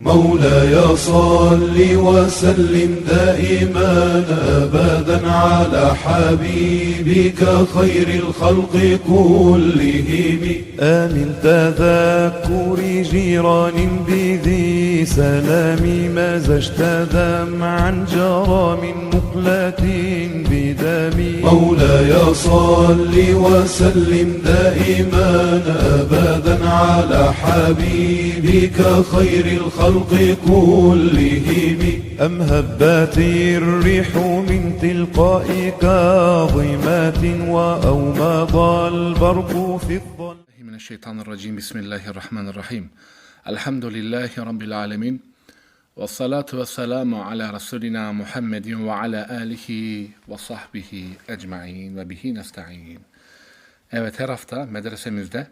مولاي صل وسلم دائما أبدا على حبيبك خير الخلق كلهم. آمن تذكر جيران بذي سلام مزجت دمعا جرى من مقلة بدم؟ مولاي صل وسلم دائما ابدا على حبيبك خير الخلق كلهم. أم هبت الريح من تلقاء كاظمات وأومض البرق في الظل؟ من الشيطان الرجيم. بسم الله الرحمن الرحيم. Elhamdülillahi Rabbil alemin. Ve salatu ve selamu ala Resulina Muhammedin ve ala alihi ve sahbihi ecma'in ve bihi nesta'in. Evet her hafta medresemizde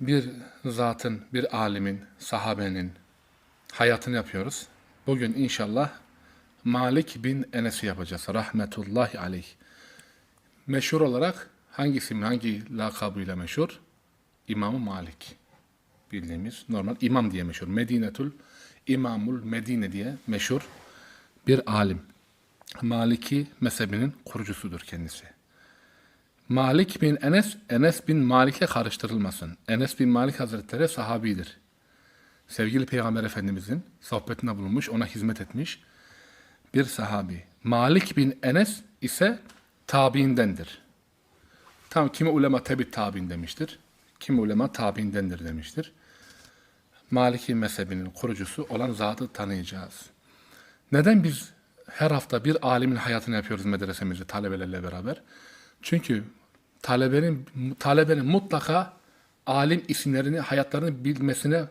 bir zatın, bir alimin, sahabenin hayatını yapıyoruz. Bugün inşallah Malik bin Enes'i yapacağız. Rahmetullahi aleyh. Meşhur olarak hangi isim, hangi lakabıyla meşhur? İmam Malik. Bildiğimiz normal imam diye meşhur. Medinetul İmamul Medine diye meşhur bir alim. Maliki mezhebinin kurucusudur kendisi. Malik bin Enes, Enes bin Malik'e karıştırılmasın. Enes bin Malik Hazretleri sahabidir. Sevgili Peygamber Efendimizin sohbetine bulunmuş, ona hizmet etmiş bir sahabi. Malik bin Enes ise tabiindendir. Tam kimi ulema tebi tabiin demiştir. Kimi ulema tabiindendir demiştir. Maliki mezhebinin kurucusu olan zatı tanıyacağız. Neden biz her hafta bir alimin hayatını yapıyoruz medresemizde talebelerle beraber? Çünkü talebenin talebenin mutlaka alim isimlerini, hayatlarını bilmesine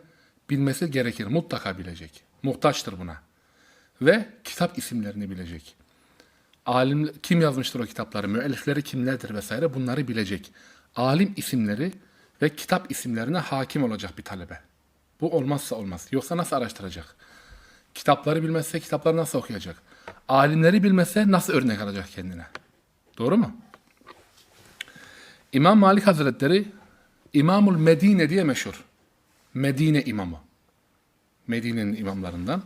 bilmesi gerekir. Mutlaka bilecek. Muhtaçtır buna. Ve kitap isimlerini bilecek. Alim kim yazmıştır o kitapları, müellifleri kimlerdir vesaire bunları bilecek. Alim isimleri ve kitap isimlerine hakim olacak bir talebe. Bu olmazsa olmaz. Yoksa nasıl araştıracak? Kitapları bilmezse kitapları nasıl okuyacak? Alimleri bilmezse nasıl örnek alacak kendine? Doğru mu? İmam Malik Hazretleri İmamul Medine diye meşhur. Medine imamı. Medine'nin imamlarından.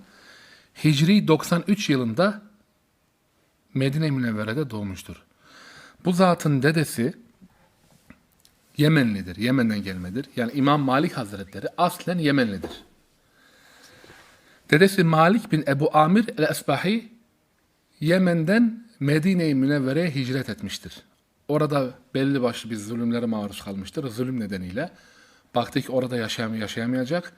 Hicri 93 yılında Medine Münevvere'de doğmuştur. Bu zatın dedesi Yemenlidir. Yemen'den gelmedir. Yani İmam Malik Hazretleri aslen Yemenlidir. Dedesi Malik bin Ebu Amir el-Esbahi Yemen'den Medine-i Münevvere'ye hicret etmiştir. Orada belli başlı bir zulümlere maruz kalmıştır. Zulüm nedeniyle baktı ki orada yaşayam yaşayamayacak.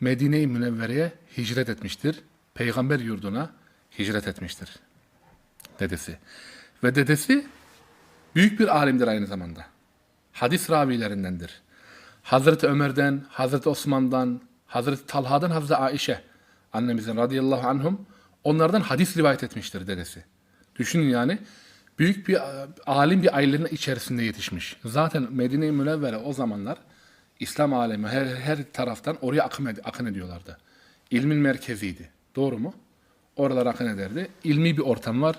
Medine-i Münevvere'ye hicret etmiştir. Peygamber yurduna hicret etmiştir. Dedesi. Ve dedesi büyük bir alimdir aynı zamanda. Hadis ravilerindendir. Hazreti Ömer'den, Hazreti Osman'dan, Hazreti Talha'dan, Hazreti Aişe annemizin radıyallahu anhum onlardan hadis rivayet etmiştir dedesi. Düşünün yani büyük bir alim bir ailenin içerisinde yetişmiş. Zaten Medine-i Münevvere o zamanlar İslam alemi her, her taraftan oraya akın, ed- akın ediyorlardı. İlmin merkeziydi. Doğru mu? Oralar akın ederdi. İlmi bir ortam var.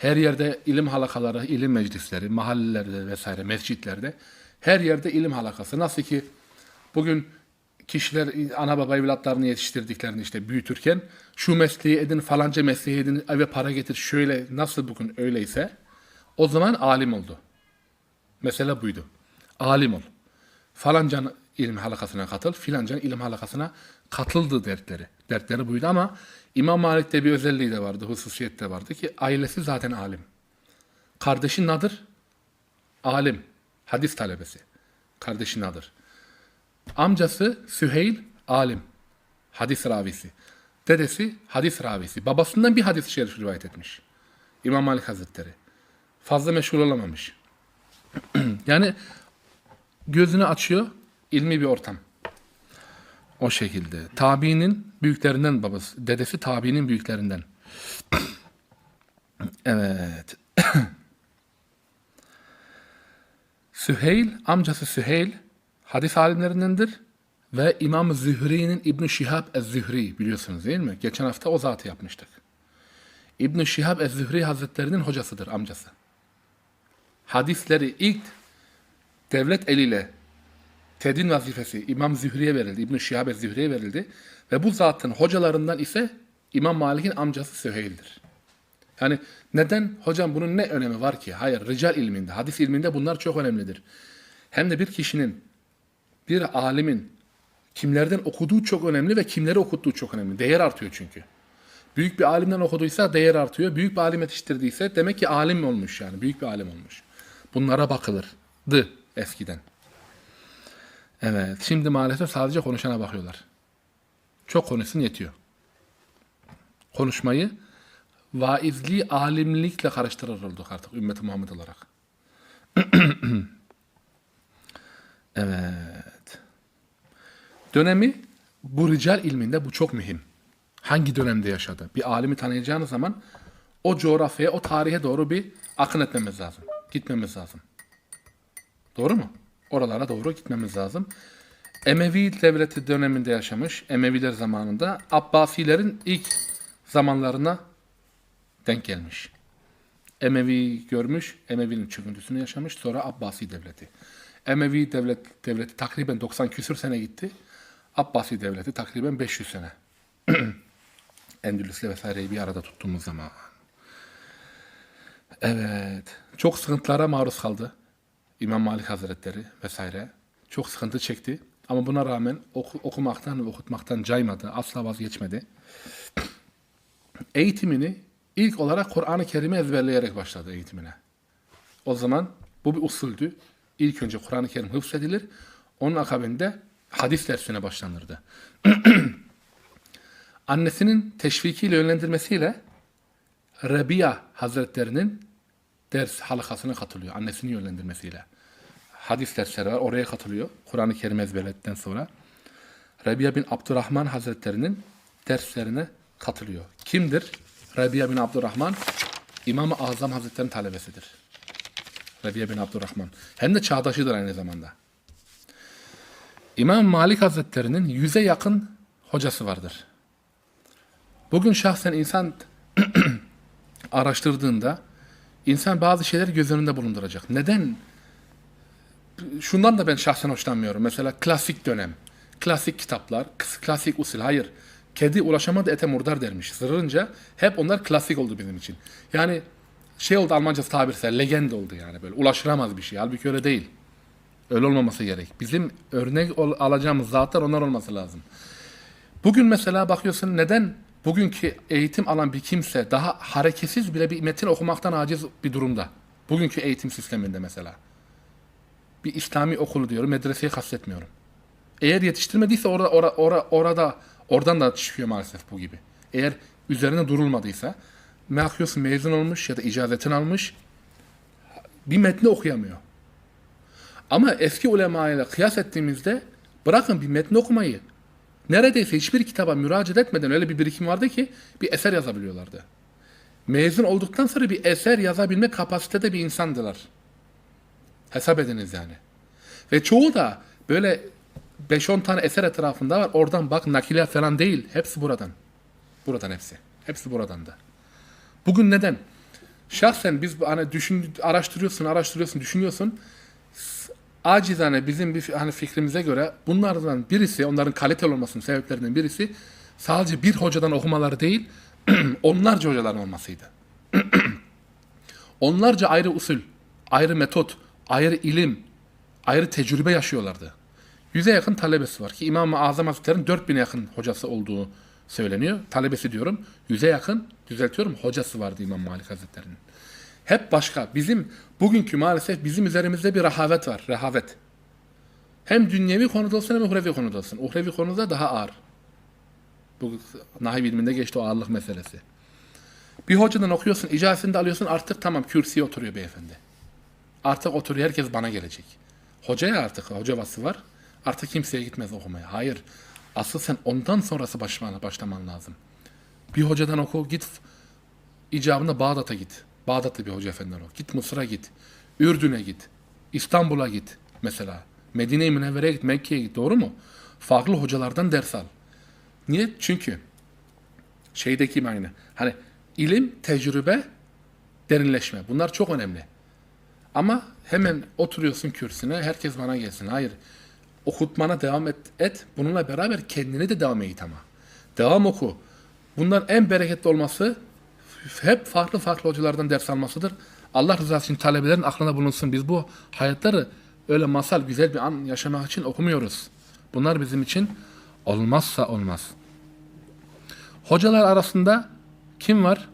Her yerde ilim halakaları, ilim meclisleri, mahallelerde vesaire, mescitlerde her yerde ilim halakası. Nasıl ki bugün kişiler ana baba evlatlarını yetiştirdiklerini işte büyütürken şu mesleği edin falanca mesleği edin eve para getir şöyle nasıl bugün öyleyse o zaman alim oldu. Mesele buydu. Alim ol. Falancan ilim halakasına katıl, filancan ilim halakasına katıldı dertleri. Dertleri buydu ama İmam Malik'te bir özelliği de vardı, hususiyet de vardı ki ailesi zaten alim. Kardeşi Nadır, alim, hadis talebesi. Kardeşi Nadır. Amcası Süheyl, alim, hadis ravisi. Dedesi hadis ravisi. Babasından bir hadis-i şerif rivayet etmiş. İmam Malik Hazretleri. Fazla meşhur olamamış. yani gözünü açıyor, ilmi bir ortam. O şekilde. Tabiinin büyüklerinden babası. Dedesi tabiinin büyüklerinden. evet. Süheyl, amcası Süheyl hadis alimlerindendir. Ve İmam Zühri'nin İbn Şihab Ez-Zühri biliyorsunuz değil mi? Geçen hafta o zatı yapmıştık. İbn Şihab Ez-Zühri Hazretlerinin hocasıdır amcası. Hadisleri ilk devlet eliyle tedin vazifesi İmam Zühri'ye verildi. İbn-i Şihabe Zühri'ye verildi. Ve bu zatın hocalarından ise İmam Malik'in amcası Süheyl'dir. Yani neden hocam bunun ne önemi var ki? Hayır, rical ilminde, hadis ilminde bunlar çok önemlidir. Hem de bir kişinin, bir alimin kimlerden okuduğu çok önemli ve kimleri okuttuğu çok önemli. Değer artıyor çünkü. Büyük bir alimden okuduysa değer artıyor. Büyük bir alim yetiştirdiyse demek ki alim olmuş yani. Büyük bir alim olmuş. Bunlara bakılırdı eskiden. Evet. Şimdi maalesef sadece konuşana bakıyorlar. Çok konuşsun yetiyor. Konuşmayı vaizliği alimlikle karıştırır olduk artık ümmeti Muhammed olarak. evet. Dönemi bu rical ilminde bu çok mühim. Hangi dönemde yaşadı? Bir alimi tanıyacağınız zaman o coğrafyaya, o tarihe doğru bir akın etmemiz lazım. Gitmemiz lazım. Doğru mu? Oralara doğru gitmemiz lazım. Emevi devleti döneminde yaşamış, Emeviler zamanında Abbasilerin ilk zamanlarına denk gelmiş. Emevi görmüş, Emevi'nin çöküntüsünü yaşamış, sonra Abbasi devleti. Emevi devlet, devleti takriben 90 küsür sene gitti. Abbasi devleti takriben 500 sene. Endülüs'le vesaireyi bir arada tuttuğumuz zaman. Evet. Çok sıkıntılara maruz kaldı. İmam Malik Hazretleri vesaire. Çok sıkıntı çekti. Ama buna rağmen oku- okumaktan ve okutmaktan caymadı. Asla vazgeçmedi. Eğitimini ilk olarak Kur'an-ı Kerim'i ezberleyerek başladı eğitimine. O zaman bu bir usuldü. İlk önce Kur'an-ı Kerim hıfzedilir. Onun akabinde hadis dersine başlanırdı. Annesinin teşvikiyle yönlendirmesiyle Rabia Hazretlerinin ders halakasına katılıyor. Annesinin yönlendirmesiyle. Hadis dersleri var. Oraya katılıyor. Kur'an-ı Kerim ezberledikten sonra. Rabia bin Abdurrahman Hazretlerinin derslerine katılıyor. Kimdir? Rabia bin Abdurrahman İmam-ı Azam Hazretleri'nin talebesidir. Rabia bin Abdurrahman. Hem de çağdaşıdır aynı zamanda. İmam Malik Hazretleri'nin yüze yakın hocası vardır. Bugün şahsen insan araştırdığında insan bazı şeyleri göz önünde bulunduracak. Neden? Şundan da ben şahsen hoşlanmıyorum. Mesela klasik dönem, klasik kitaplar, klasik usul. Hayır. Kedi ulaşamadı ete murdar dermiş. Sırrınca hep onlar klasik oldu bizim için. Yani şey oldu Almancası tabirse legend oldu yani böyle. Ulaşılamaz bir şey. Halbuki öyle değil. Öyle olmaması gerek. Bizim örnek alacağımız zatlar onlar olması lazım. Bugün mesela bakıyorsun neden bugünkü eğitim alan bir kimse daha hareketsiz bile bir metin okumaktan aciz bir durumda. Bugünkü eğitim sisteminde mesela. Bir İslami okulu diyorum, medreseyi kastetmiyorum. Eğer yetiştirmediyse orada ora, ora, orada oradan da çıkıyor maalesef bu gibi. Eğer üzerine durulmadıysa bakıyorsun mezun olmuş ya da icazetini almış bir metni okuyamıyor. Ama eski ulema ile kıyas ettiğimizde bırakın bir metni okumayı neredeyse hiçbir kitaba müracaat etmeden öyle bir birikim vardı ki bir eser yazabiliyorlardı. Mezun olduktan sonra bir eser yazabilme kapasitede bir insandılar. Hesap ediniz yani. Ve çoğu da böyle 5-10 tane eser etrafında var. Oradan bak nakile falan değil. Hepsi buradan. Buradan hepsi. Hepsi buradan da. Bugün neden? Şahsen biz hani düşün, araştırıyorsun, araştırıyorsun, düşünüyorsun. Acizane bizim bir hani fikrimize göre bunlardan birisi, onların kaliteli olmasının sebeplerinden birisi sadece bir hocadan okumaları değil, onlarca hocaların olmasıydı. Onlarca ayrı usul, ayrı metot, ayrı ilim, ayrı tecrübe yaşıyorlardı. Yüze yakın talebesi var ki İmam-ı Azam Hazretleri'nin 4000'e yakın hocası olduğu söyleniyor. Talebesi diyorum. Yüze yakın, düzeltiyorum, hocası vardı İmam Malik Hazretleri'nin. Hep başka. Bizim bugünkü maalesef bizim üzerimizde bir rehavet var. Rehavet. Hem dünyevi konuda olsun hem uhrevi konuda olsun. Uhrevi konuda daha ağır. Bu nahiv ilminde geçti o ağırlık meselesi. Bir hocadan okuyorsun, icazesini de alıyorsun artık tamam kürsüye oturuyor beyefendi. Artık oturuyor herkes bana gelecek. Hocaya artık hoca vasfı var. Artık kimseye gitmez okumaya. Hayır. Asıl sen ondan sonrası başlaman, başlaman lazım. Bir hocadan oku git icabında Bağdat'a git. Bağdat'ta bir hoca efendiler ol. Git Mısır'a git. Ürdün'e git. İstanbul'a git mesela. Medine-i Münevvere'ye git, Mekke'ye git. Doğru mu? Farklı hocalardan ders al. Niye? Çünkü şeydeki aynı. Hani ilim, tecrübe, derinleşme. Bunlar çok önemli. Ama hemen oturuyorsun kürsüne, herkes bana gelsin. Hayır. Okutmana devam et, et. Bununla beraber kendini de devam eğit ama. Devam oku. Bunların en bereketli olması hep farklı farklı hocalardan ders almasıdır. Allah rızası için talebelerin aklına bulunsun. Biz bu hayatları öyle masal güzel bir an yaşamak için okumuyoruz. Bunlar bizim için olmazsa olmaz. Hocalar arasında kim var?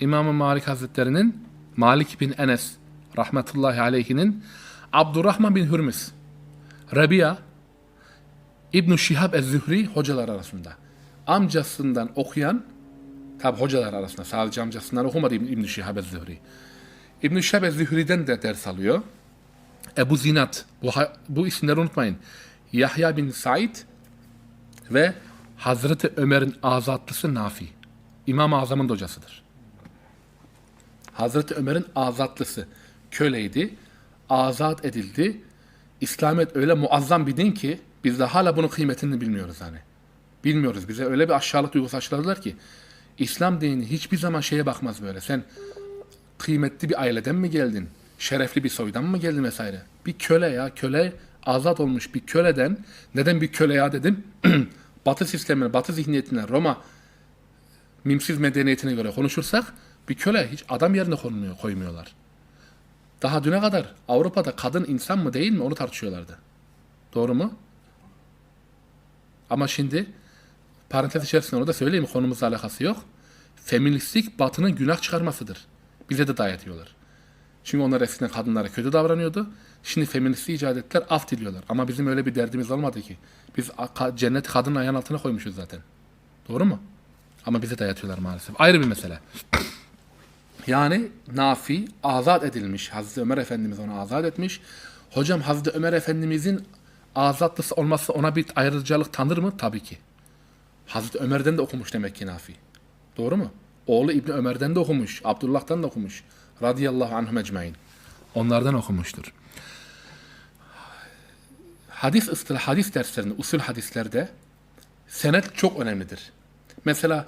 İmam-ı Malik Hazretleri'nin Malik bin Enes rahmetullahi aleyhinin Abdurrahman bin Hürmüz Rabia İbn Şihab ez-Zühri hocalar arasında. Amcasından okuyan tabi hocalar arasında sadece amcasından okumadı İbn İbn Şihab ez-Zühri. İbn Şihab ez-Zühri'den de ders alıyor. Ebu Zinat bu, bu isimleri unutmayın. Yahya bin Said ve Hazreti Ömer'in azatlısı Nafi. İmam-ı Azam'ın hocasıdır. Hazreti Ömer'in azatlısı köleydi. Azat edildi. İslamiyet öyle muazzam bir din ki biz de hala bunun kıymetini bilmiyoruz hani. Bilmiyoruz. Bize öyle bir aşağılık duygusu aşıladılar ki İslam dini hiçbir zaman şeye bakmaz böyle. Sen kıymetli bir aileden mi geldin? Şerefli bir soydan mı geldin vesaire? Bir köle ya köle azat olmuş bir köleden neden bir köle ya dedim? batı sistemine, batı zihniyetine, Roma mimsiz medeniyetine göre konuşursak bir köle hiç adam yerine konmuyor, koymuyorlar. Daha düne kadar Avrupa'da kadın insan mı değil mi onu tartışıyorlardı. Doğru mu? Ama şimdi parantez içerisinde onu da söyleyeyim konumuzla alakası yok. Feministlik batının günah çıkarmasıdır. Bize de dayatıyorlar. Çünkü onlar eskiden kadınlara kötü davranıyordu. Şimdi feministliği icat ettiler, af diliyorlar. Ama bizim öyle bir derdimiz olmadı ki. Biz cennet kadının ayağının altına koymuşuz zaten. Doğru mu? Ama bize dayatıyorlar maalesef. Ayrı bir mesele. Yani Nafi azat edilmiş. Hazreti Ömer Efendimiz onu azat etmiş. Hocam Hazreti Ömer Efendimizin azatlısı olması ona bir ayrıcalık tanır mı? Tabii ki. Hazreti Ömer'den de okumuş demek ki Nafi. Doğru mu? Oğlu İbni Ömer'den de okumuş. Abdullah'tan da okumuş. Radiyallahu anhum ecmain. Onlardan okumuştur. Hadis ıstılah, hadis derslerinde, usul hadislerde senet çok önemlidir. Mesela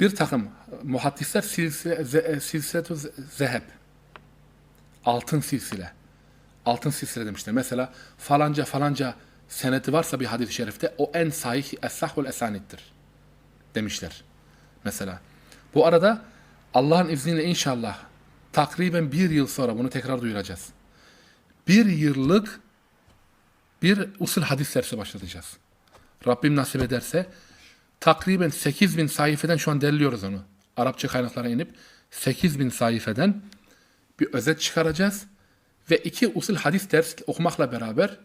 bir takım muhaddisler silsile, silsiletü ze- zeheb. Altın silsile. Altın silsile demişler. Mesela falanca falanca seneti varsa bir hadis-i şerifte o en sahih es-sahhul esanittir demişler. Mesela. Bu arada Allah'ın izniyle inşallah takriben bir yıl sonra bunu tekrar duyuracağız. Bir yıllık bir usul hadis dersi başlatacağız. Rabbim nasip ederse takriben 8000 sayfeden şu an derliyoruz onu. Arapça kaynaklara inip 8000 sayfeden bir özet çıkaracağız ve iki usul hadis ders okumakla beraber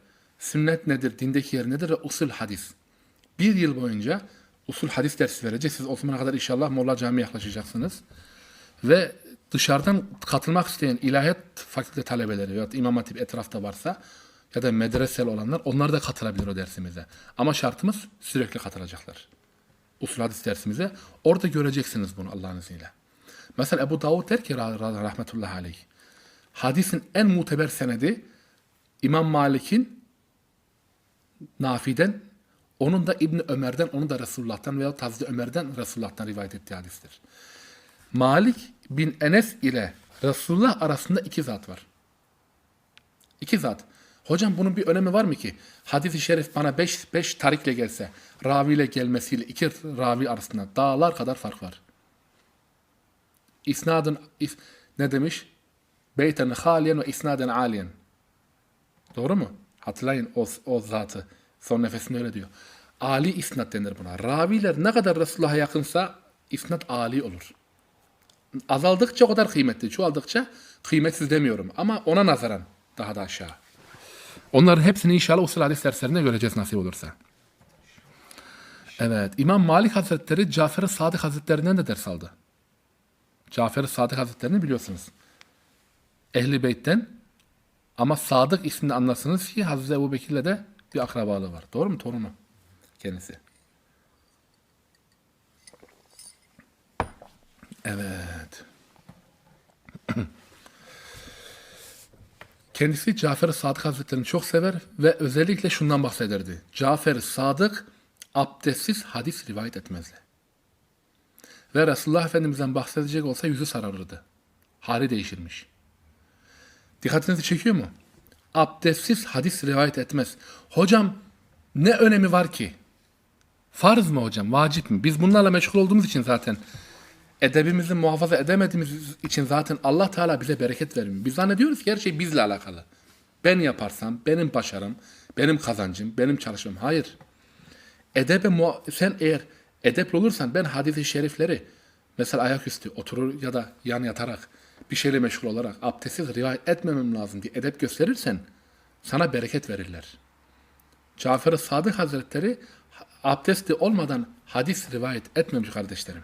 sünnet nedir, dindeki yer nedir ve usul hadis. Bir yıl boyunca usul hadis dersi vereceğiz. Siz o zamana kadar inşallah Molla Camii'ye yaklaşacaksınız. Ve dışarıdan katılmak isteyen ilahiyat fakülte talebeleri veya İmam Hatip etrafta varsa ya da medresel olanlar onlar da katılabilir o dersimize. Ama şartımız sürekli katılacaklar. Usul hadis dersimize. Orada göreceksiniz bunu Allah'ın izniyle. Mesela Ebu Davud der ki rah- rah- rahmetullahi aleyh. Hadisin en muteber senedi İmam Malik'in Nafi'den, onun da İbni Ömer'den, onun da Resulullah'tan veya Hazreti Ömer'den Resulullah'tan rivayet ettiği hadistir. Malik bin Enes ile Resulullah arasında iki zat var. İki zat. Hocam bunun bir önemi var mı ki? Hadis-i şerif bana beş, beş tarikle gelse, raviyle gelmesiyle iki ravi arasında dağlar kadar fark var. İsnadın, is- ne demiş? Beyten haliyen ve isnaden aliyen. Doğru mu? Hatırlayın o, o zatı. Son nefesinde öyle diyor. Ali isnat denir buna. Raviler ne kadar Resulullah'a yakınsa isnat ali olur. Azaldıkça o kadar kıymetli. Çoğaldıkça kıymetsiz demiyorum. Ama ona nazaran daha da aşağı. Onların hepsini inşallah usul hadis derslerinde göreceğiz nasip olursa. Evet. İmam Malik Hazretleri Cafer-i Sadık Hazretlerinden de ders aldı. Cafer-i Sadık Hazretlerini biliyorsunuz. Ehli Beyt'ten ama Sadık ismini anlarsınız ki Hazreti Ebu Bekir'le de bir akrabalığı var. Doğru mu? Torunu kendisi. Evet. Kendisi Cafer-i Sadık Hazretleri'ni çok sever ve özellikle şundan bahsederdi. Cafer-i Sadık abdestsiz hadis rivayet etmezdi. Ve Resulullah Efendimiz'den bahsedecek olsa yüzü sararırdı. Hali değişirmiş. Dikkatinizi çekiyor mu? abdestsiz hadis rivayet etmez. Hocam ne önemi var ki? Farz mı hocam? Vacip mi? Biz bunlarla meşgul olduğumuz için zaten edebimizi muhafaza edemediğimiz için zaten Allah Teala bize bereket vermiyor. Biz zannediyoruz ki her şey bizle alakalı. Ben yaparsam, benim başarım, benim kazancım, benim çalışmam. Hayır. Edebe sen eğer edepli olursan ben hadis-i şerifleri mesela ayaküstü oturur ya da yan yatarak bir şeyle meşgul olarak abdestsiz rivayet etmemem lazım diye edep gösterirsen sana bereket verirler. Cafer-i Sadık Hazretleri abdestli olmadan hadis rivayet etmemiş kardeşlerim.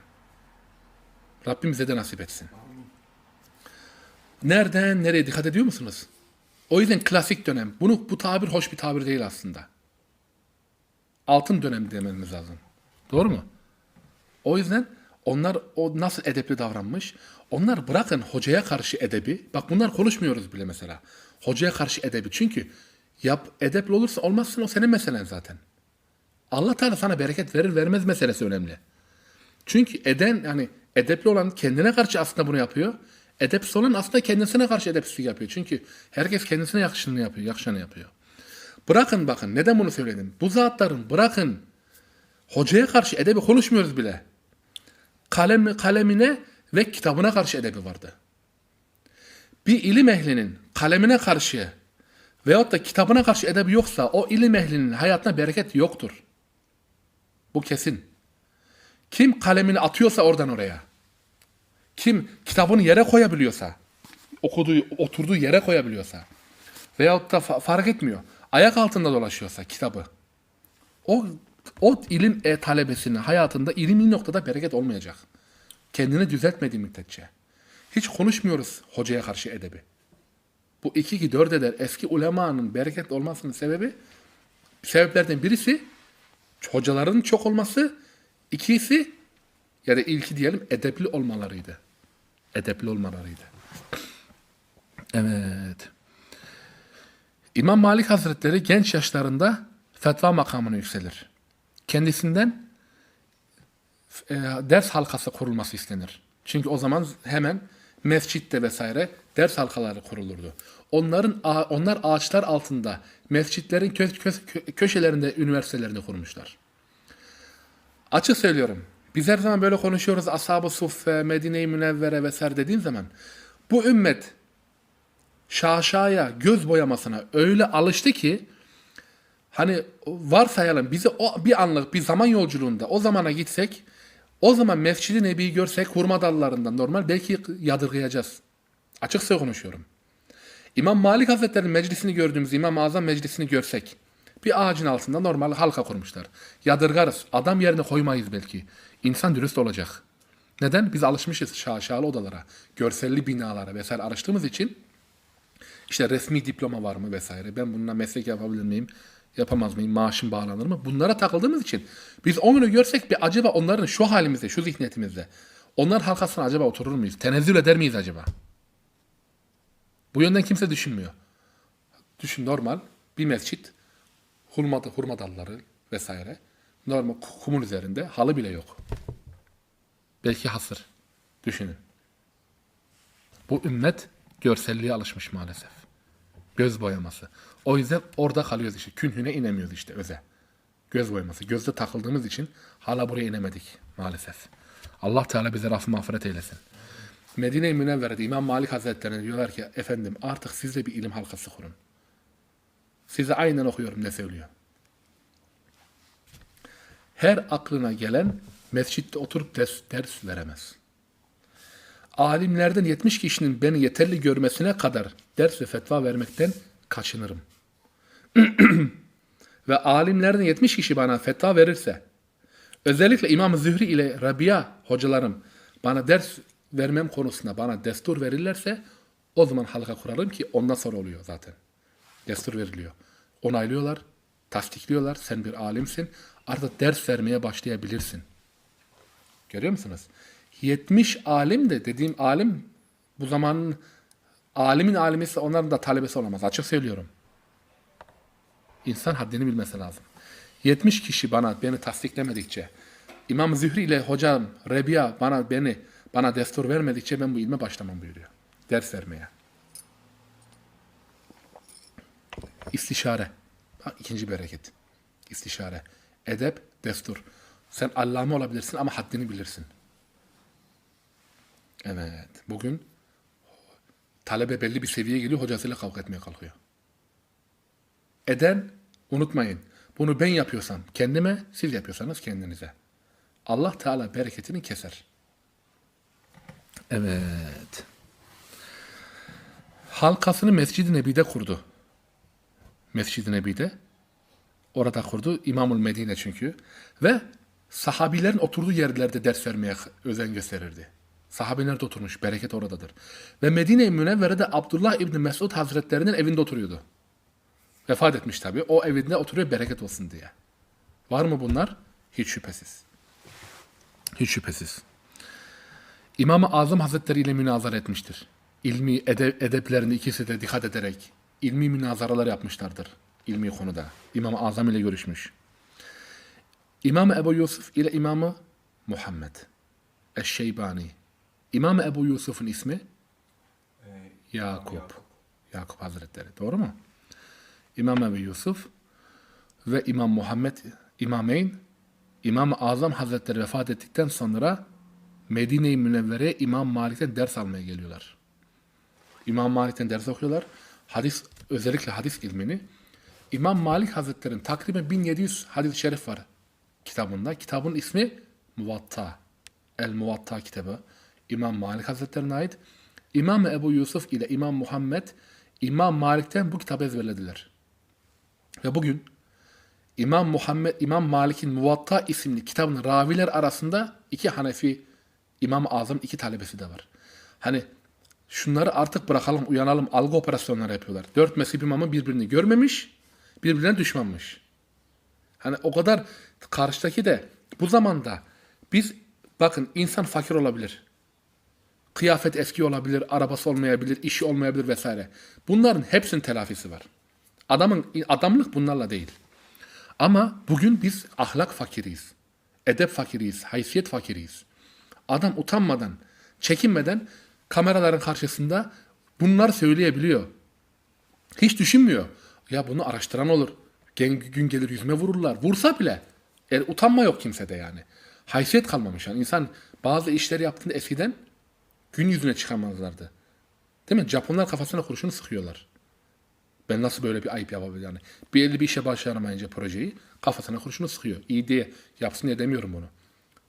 Rabbim bize de nasip etsin. Nereden nereye dikkat ediyor musunuz? O yüzden klasik dönem. Bunu bu tabir hoş bir tabir değil aslında. Altın dönem dememiz lazım. Doğru mu? O yüzden onlar o nasıl edepli davranmış? Onlar bırakın hocaya karşı edebi. Bak bunlar konuşmuyoruz bile mesela. Hocaya karşı edebi. Çünkü yap edepli olursa olmazsın o senin meselen zaten. Allah Teala sana bereket verir vermez meselesi önemli. Çünkü eden yani edepli olan kendine karşı aslında bunu yapıyor. Edepsiz olan aslında kendisine karşı edepsizlik yapıyor. Çünkü herkes kendisine yakışanı yapıyor, yakışanı yapıyor. Bırakın bakın neden bunu söyledim. Bu zatların bırakın hocaya karşı edebi konuşmuyoruz bile. Kalem, kalemine ve kitabına karşı edebi vardı. Bir ilim ehlinin kalemine karşı veyahut da kitabına karşı edebi yoksa o ilim ehlinin hayatına bereket yoktur. Bu kesin. Kim kalemini atıyorsa oradan oraya. Kim kitabını yere koyabiliyorsa, okuduğu, oturduğu yere koyabiliyorsa veyahut da fa- fark etmiyor. Ayak altında dolaşıyorsa kitabı. O o ilim e, talebesinin hayatında ilmi noktada bereket olmayacak. Kendini düzeltmediği müddetçe. Hiç konuşmuyoruz hocaya karşı edebi. Bu iki ki dört eder eski ulemanın bereket olmasının sebebi sebeplerden birisi hocaların çok olması, ikisi ya da ilki diyelim edepli olmalarıydı. Edepli olmalarıydı. Evet. İmam Malik Hazretleri genç yaşlarında fetva makamına yükselir. Kendisinden e, ders halkası kurulması istenir. Çünkü o zaman hemen mescitte vesaire ders halkaları kurulurdu. Onların onlar ağaçlar altında mescitlerin kö- kö- köşelerinde üniversitelerini kurmuşlar. Açık söylüyorum. Biz her zaman böyle konuşuyoruz. Ashab-ı Suffe, Medine-i Münevvere vesaire dediğin zaman bu ümmet şaşaya, göz boyamasına öyle alıştı ki hani varsayalım bizi o bir anlık bir zaman yolculuğunda o zamana gitsek o zaman Mescid-i Nebi'yi görsek hurma dallarından normal belki yadırgayacağız. Açık söz konuşuyorum. İmam Malik Hazretleri'nin meclisini gördüğümüz İmam-ı Azam meclisini görsek bir ağacın altında normal halka kurmuşlar. Yadırgarız. Adam yerine koymayız belki. İnsan dürüst olacak. Neden? Biz alışmışız şaşalı odalara, görselli binalara vesaire araştığımız için işte resmi diploma var mı vesaire. Ben bununla meslek yapabilir miyim? Yapamaz mıyım? Maaşım bağlanır mı? Bunlara takıldığımız için biz o günü görsek bir acaba onların şu halimizde, şu zihniyetimizde onlar halkasına acaba oturur muyuz? Tenezzül eder miyiz acaba? Bu yönden kimse düşünmüyor. Düşün normal bir mescit hurma, hurma dalları vesaire normal kumun üzerinde halı bile yok. Belki hasır. Düşünün. Bu ümmet görselliğe alışmış maalesef. Göz boyaması. O yüzden orada kalıyoruz işte. Künhüne inemiyoruz işte öze. Göz boyaması. Gözde takıldığımız için hala buraya inemedik maalesef. Allah Teala bize raf mağfiret eylesin. Medine-i Münevvere'de İmam Malik Hazretleri'ne diyorlar ki efendim artık siz de bir ilim halkası kurun. Size aynen okuyorum ne söylüyor. Her aklına gelen mescitte oturup ders, ders veremez. Alimlerden 70 kişinin beni yeterli görmesine kadar ders ve fetva vermekten kaçınırım. ve alimlerden 70 kişi bana fetva verirse, özellikle İmam Zühri ile Rabia hocalarım bana ders vermem konusunda bana destur verirlerse, o zaman halka kurarım ki ondan sonra oluyor zaten. Destur veriliyor. Onaylıyorlar, tasdikliyorlar, sen bir alimsin, artık ders vermeye başlayabilirsin. Görüyor musunuz? 70 alim de dediğim alim bu zamanın alimin alimisi onların da talebesi olamaz. Açık söylüyorum. İnsan haddini bilmesi lazım. 70 kişi bana beni tasdiklemedikçe İmam Zühri ile hocam Rebiya bana beni bana destur vermedikçe ben bu ilme başlamam buyuruyor. Ders vermeye. İstişare. Bak ikinci bereket. İstişare. Edep, destur. Sen allame olabilirsin ama haddini bilirsin. Evet. Bugün talebe belli bir seviyeye geliyor, hocasıyla kavga etmeye kalkıyor. Eden, unutmayın. Bunu ben yapıyorsam kendime, siz yapıyorsanız kendinize. Allah Teala bereketini keser. Evet. Halkasını Mescid-i Nebi'de kurdu. Mescid-i Nebi'de. Orada kurdu. İmamul Medine çünkü. Ve sahabilerin oturduğu yerlerde ders vermeye özen gösterirdi. Sahabe nerede oturmuş? Bereket oradadır. Ve Medine-i Münevvere'de Abdullah İbni Mesud Hazretlerinin evinde oturuyordu. Vefat etmiş tabii. O evinde oturuyor bereket olsun diye. Var mı bunlar? Hiç şüphesiz. Hiç şüphesiz. İmam-ı Azam Hazretleri ile münazara etmiştir. İlmi ede- edeplerini ikisi de dikkat ederek ilmi münazaralar yapmışlardır. ilmi konuda. İmam-ı Azam ile görüşmüş. İmam-ı Ebu Yusuf ile İmam-ı Muhammed. Eşşeybani. İmam-ı Ebu Yusuf'un ismi Yakup. Yakup Hazretleri. Doğru mu? İmam Ebu Yusuf ve İmam Muhammed İmameyn İmam-ı Azam Hazretleri vefat ettikten sonra Medine-i Münevvere'ye İmam Malik'ten ders almaya geliyorlar. İmam Malik'ten ders okuyorlar. Hadis, özellikle hadis ilmini. İmam Malik Hazretleri'nin takriben 1700 hadis-i şerif var kitabında. Kitabın ismi Muvatta. El Muvatta kitabı. İmam Malik Hazretleri'ne ait. İmam Ebu Yusuf ile İmam Muhammed İmam Malik'ten bu kitabı ezberlediler. Ve bugün İmam Muhammed İmam Malik'in Muvatta isimli kitabının raviler arasında iki Hanefi İmam Azam iki talebesi de var. Hani şunları artık bırakalım, uyanalım, algı operasyonları yapıyorlar. Dört mezhep imamı birbirini görmemiş, birbirine düşmanmış. Hani o kadar karşıdaki de bu zamanda biz bakın insan fakir olabilir. Kıyafet eski olabilir, arabası olmayabilir, işi olmayabilir vesaire. Bunların hepsinin telafisi var. Adamın adamlık bunlarla değil. Ama bugün biz ahlak fakiriyiz. Edep fakiriyiz, haysiyet fakiriyiz. Adam utanmadan, çekinmeden kameraların karşısında bunlar söyleyebiliyor. Hiç düşünmüyor. Ya bunu araştıran olur. Gün gelir yüzüme vururlar. Vursa bile e, utanma yok kimsede yani. Haysiyet kalmamış. Yani insan bazı işleri yaptığında eskiden gün yüzüne çıkamazlardı. Değil mi? Japonlar kafasına kurşunu sıkıyorlar. Ben nasıl böyle bir ayıp yapabilirim yani. Belli bir işe başaramayınca projeyi kafasına kurşunu sıkıyor. İyi diye yapsın diye demiyorum bunu.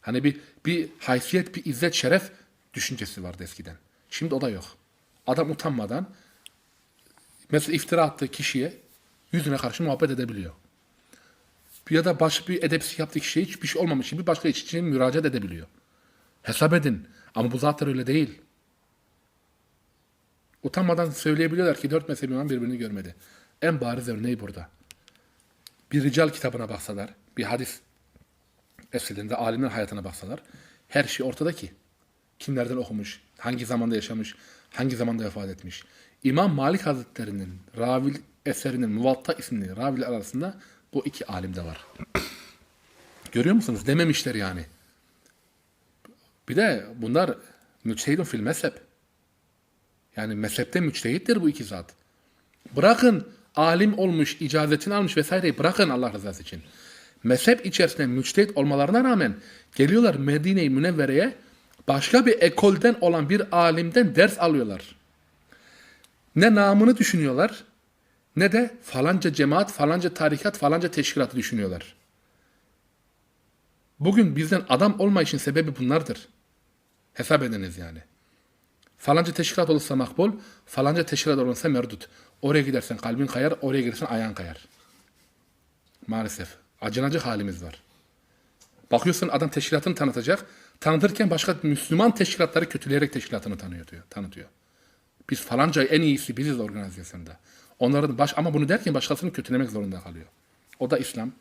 Hani bir, bir haysiyet, bir izzet, şeref düşüncesi vardı eskiden. Şimdi o da yok. Adam utanmadan mesela iftira attığı kişiye yüzüne karşı muhabbet edebiliyor. Ya da baş bir edepsiz yaptığı kişiye hiçbir şey olmamış gibi başka iş için müracaat edebiliyor. Hesap edin. Ama bu zaten öyle değil. Utanmadan söyleyebiliyorlar ki dört mezhebi imam birbirini görmedi. En bariz örneği burada. Bir rical kitabına baksalar, bir hadis eserlerinde alimler hayatına baksalar, her şey ortada ki. Kimlerden okumuş, hangi zamanda yaşamış, hangi zamanda vefat etmiş. İmam Malik Hazretleri'nin Ravil eserinin Muvatta isimli raviler arasında bu iki alim de var. Görüyor musunuz? Dememişler yani. Bir de bunlar müçtehidun fil mezhep. Yani mezhepte müçtehittir bu iki zat. Bırakın alim olmuş, icazetini almış vesaireyi bırakın Allah rızası için. Mezhep içerisinde müçtehit olmalarına rağmen geliyorlar Medine-i Münevvere'ye başka bir ekolden olan bir alimden ders alıyorlar. Ne namını düşünüyorlar ne de falanca cemaat, falanca tarikat, falanca teşkilatı düşünüyorlar. Bugün bizden adam olmayışın sebebi bunlardır. Hesap ediniz yani. Falanca teşkilat olursa makbul, falanca teşkilat olursa merdut. Oraya gidersen kalbin kayar, oraya gidersen ayağın kayar. Maalesef. Acınacı halimiz var. Bakıyorsun adam teşkilatını tanıtacak. Tanıtırken başka Müslüman teşkilatları kötüleyerek teşkilatını tanıyor diyor, tanıtıyor. Biz falanca en iyisi biziz organizasyonda. Onların baş ama bunu derken başkasını kötülemek zorunda kalıyor. O da İslam.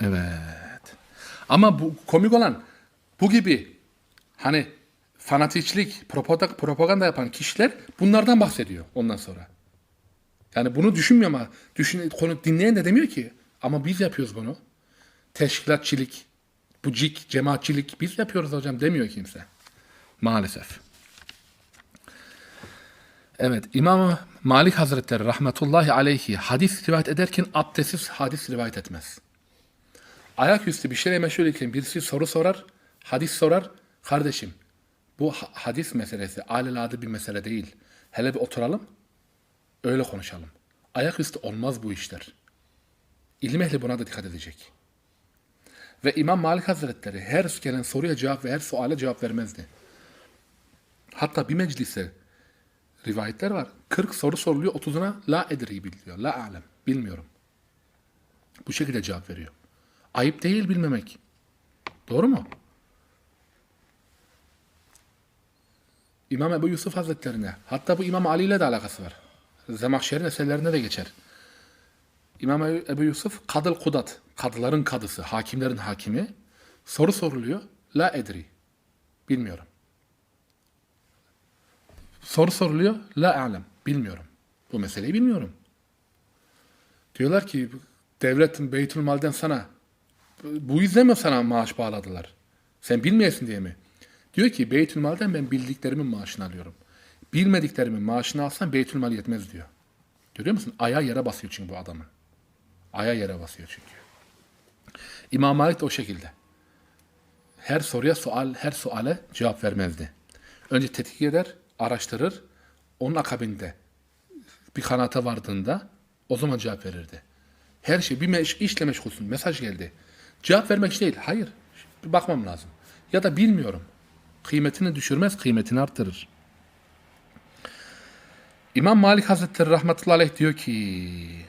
Evet. Ama bu komik olan bu gibi hani fanatiklik, propaganda, propaganda yapan kişiler bunlardan bahsediyor ondan sonra. Yani bunu düşünmüyor ama düşün, konu dinleyen de demiyor ki ama biz yapıyoruz bunu. Teşkilatçilik, bucik, cemaatçilik biz yapıyoruz hocam demiyor kimse. Maalesef. Evet, İmam Malik Hazretleri rahmetullahi aleyhi hadis rivayet ederken abdestsiz hadis rivayet etmez. Ayaküstü bir şeyle meşgul iken birisi soru sorar, hadis sorar. Kardeşim, bu ha- hadis meselesi alelade bir mesele değil. Hele bir oturalım, öyle konuşalım. Ayaküstü olmaz bu işler. İlim ehli buna da dikkat edecek. Ve İmam Malik Hazretleri her gelen soruya cevap ve her suale cevap vermezdi. Hatta bir meclise rivayetler var. 40 soru soruluyor, 30'una la edri biliyor. La alem. Bilmiyorum. Bu şekilde cevap veriyor. Ayıp değil bilmemek. Doğru mu? İmam Ebu Yusuf Hazretlerine, hatta bu İmam Ali ile de alakası var. Zemahşer'in eserlerinde de geçer. İmam Ebu Yusuf Kadıl Kudat, kadıların kadısı, hakimlerin hakimi. Soru soruluyor. La edri. Bilmiyorum. Soru soruluyor. La alem. Bilmiyorum. Bu meseleyi bilmiyorum. Diyorlar ki devletin Beytülmal'den sana bu yüzden mi sana maaş bağladılar? Sen bilmeyesin diye mi? Diyor ki Beytülmal'den ben bildiklerimin maaşını alıyorum. Bilmediklerimin maaşını alsam Beytülmal yetmez diyor. Görüyor musun? Aya yere basıyor çünkü bu adamın. Aya yere basıyor çünkü. İmam Malik de o şekilde. Her soruya sual, her suale cevap vermezdi. Önce tetkik eder, araştırır. Onun akabinde bir kanata vardığında o zaman cevap verirdi. Her şey bir meş, işle meşgulsün. Mesaj geldi. Cevap vermek değil. Hayır. Bir bakmam lazım. Ya da bilmiyorum. Kıymetini düşürmez, kıymetini artırır. İmam Malik Hazretleri rahmetullahi aleyh diyor ki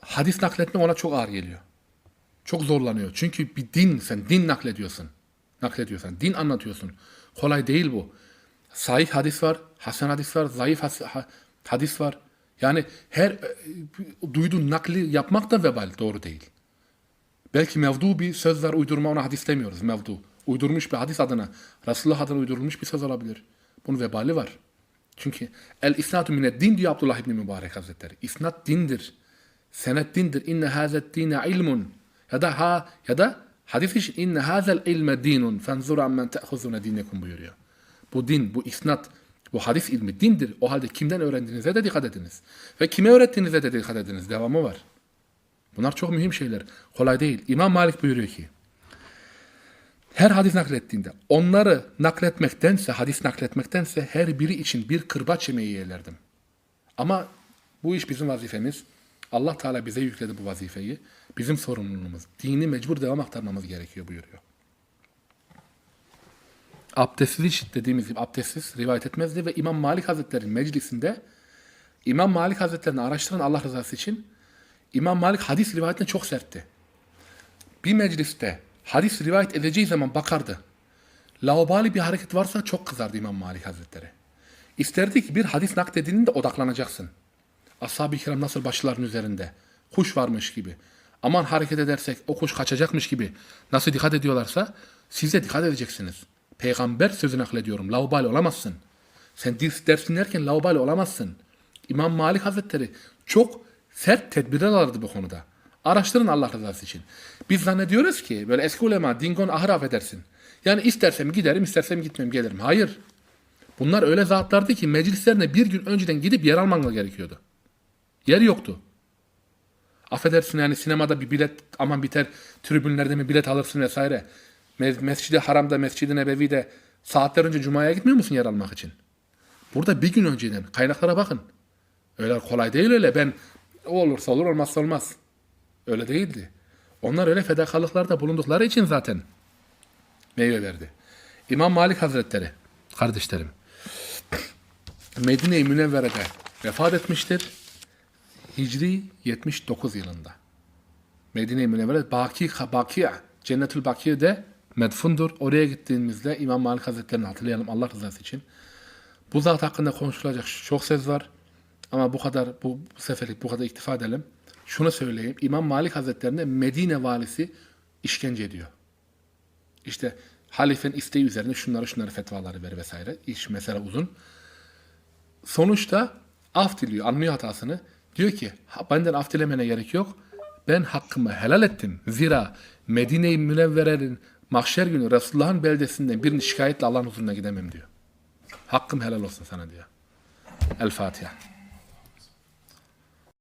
hadis nakletmek ona çok ağır geliyor. Çok zorlanıyor. Çünkü bir din, sen din naklediyorsun. Naklediyorsun, din anlatıyorsun. Kolay değil bu. Sahih hadis var, hasen hadis var, zayıf hadis var. Yani her e, duyduğun nakli yapmak da vebal, doğru değil. Belki mevdu bir söz var, uydurma ona hadis demiyoruz, mevdu. Uydurmuş bir hadis adına, Resulullah adına uydurulmuş bir söz olabilir. Bunun vebali var. Çünkü el isnatu mined din diyor Abdullah İbni Mübarek Hazretleri. İsnat dindir. Senet dindir. İnne hazet dine ilmun. Ya da ha ya da hadis için inne hazel ilme dinun. Fenzur ammen te'huzune dinekum buyuruyor. Bu din, bu isnat, bu hadis ilmi dindir. O halde kimden öğrendiğinize de dikkat ediniz. Ve kime öğrettiğinize de dikkat ediniz. Devamı var. Bunlar çok mühim şeyler. Kolay değil. İmam Malik buyuruyor ki her hadis naklettiğinde onları nakletmektense, hadis nakletmektense her biri için bir kırbaç yemeği yerlerdim. Ama bu iş bizim vazifemiz. Allah Teala bize yükledi bu vazifeyi. Bizim sorumluluğumuz. Dini mecbur devam aktarmamız gerekiyor buyuruyor. Abdestsiz iş dediğimiz gibi abdestsiz rivayet etmezdi ve İmam Malik Hazretleri'nin meclisinde İmam Malik Hazretleri'ni araştıran Allah rızası için İmam Malik hadis rivayetine çok sertti. Bir mecliste hadis rivayet edeceği zaman bakardı. Laubali bir hareket varsa çok kızardı İmam Malik Hazretleri. İsterdi ki bir hadis nakledildiğinde odaklanacaksın. Ashab-ı kiram nasıl başlarının üzerinde. Kuş varmış gibi. Aman hareket edersek o kuş kaçacakmış gibi. Nasıl dikkat ediyorlarsa siz de dikkat edeceksiniz. Peygamber sözü naklediyorum. Laubali olamazsın. Sen ders dinlerken laubali olamazsın. İmam Malik Hazretleri çok sert tedbirler alırdı bu konuda. Araştırın Allah rızası için. Biz zannediyoruz ki böyle eski ulema dingon ahır affedersin. Yani istersem giderim istersem gitmem gelirim. Hayır. Bunlar öyle zatlardı ki meclislerine bir gün önceden gidip yer alman gerekiyordu. Yer yoktu. Affedersin yani sinemada bir bilet aman biter tribünlerde mi bilet alırsın vesaire. Mes- Mescid-i Haram'da, Mescid-i Nebevi'de saatler önce Cuma'ya gitmiyor musun yer almak için? Burada bir gün önceden kaynaklara bakın. Öyle kolay değil öyle. Ben o olursa olur olmazsa olmaz. Öyle değildi. Onlar öyle fedakarlıklarda bulundukları için zaten meyve verdi. İmam Malik Hazretleri, kardeşlerim, Medine-i Münevvere'de vefat etmiştir. Hicri 79 yılında. Medine-i Münevvere Baki, Baki, Cennetül Baki'de medfundur. Oraya gittiğimizde İmam Malik Hazretleri'ni hatırlayalım Allah rızası için. Bu zat hakkında konuşulacak çok söz var. Ama bu kadar bu, bu seferlik bu kadar iktifa edelim. Şunu söyleyeyim. İmam Malik Hazretlerine Medine valisi işkence ediyor. İşte halifenin isteği üzerine şunları şunları fetvaları ver vesaire. İş mesela uzun. Sonuçta af diliyor. Anlıyor hatasını. Diyor ki "Ha, benden af dilemene gerek yok. Ben hakkımı helal ettim. Zira Medine-i Münevvere'nin mahşer günü Resulullah'ın beldesinden birini şikayetle Allah'ın huzuruna gidemem diyor. Hakkım helal olsun sana diyor. El Fatiha.